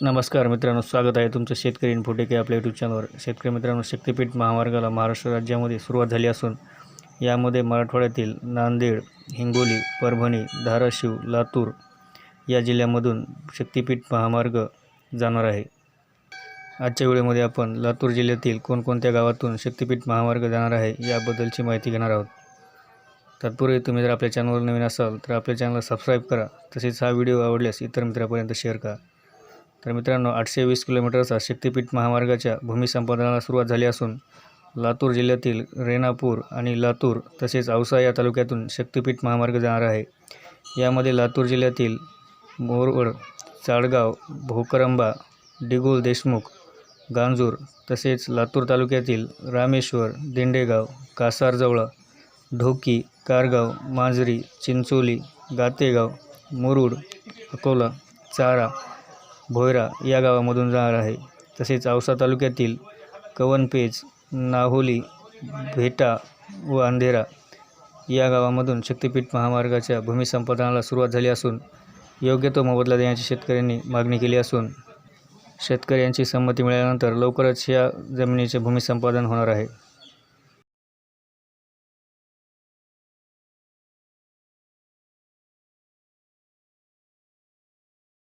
नमस्कार मित्रांनो स्वागत आहे तुमचं शेतकरी इन्फोटेक आपल्या यूट्यूब चॅनलवर शेतकरी मित्रांनो शक्तीपीठ महामार्गाला महाराष्ट्र राज्यामध्ये सुरुवात झाली असून यामध्ये मराठवाड्यातील नांदेड हिंगोली परभणी धाराशिव लातूर या जिल्ह्यामधून शक्तीपीठ महामार्ग जाणार आहे. आजच्या वेळेमध्ये आपण लातूर जिल्ह्यातील कोणकोणत्या गावातून शक्तीपीठ महामार्ग जाणार आहे याबद्दलची माहिती घेणार आहोत. तत्पूर्वी तुम्ही जर आपल्या चॅनलवर नवीन असाल तर आपल्या चॅनलला सबस्क्राईब करा. तसेच हा व्हिडिओ आवडल्यास इतर मित्रांपर्यंत शेअर करा. तर मित्रांनो आठशे वीस किलोमीटरचा शक्तिपीठ महामार्गाच्या भूमिसंपादनाला सुरुवात झाली असून लातूर जिल्ह्यातील रेणापूर आणि लातूर तसेच औसा या तालुक्यातून शक्तिपीठ महामार्ग जाणार आहे. यामध्ये लातूर जिल्ह्यातील मोरवड चाळगाव भोकरंबा डिगोल देशमुख गांजूर तसेच लातूर तालुक्यातील रामेश्वर दिंडेगाव कासारजवळ ढोकी कारगाव मांजरी चिंचोली गातेगाव मुरुड अकोला चारा भोयरा या गावामधून जाणार आहे. तसेच औसा तालुक्यातील कवनपेज नाहोली भेटा व अंधेरा या गावामधून शक्तिपीठ महामार्गाच्या भूमिसंपादनाला सुरुवात झाली असून योग्य तो मोबदला देण्याची शेतकऱ्यांनी मागणी केली असून शेतकऱ्यांची संमती मिळाल्यानंतर लवकरच या जमिनीचे भूमिसंपादन होणार आहे.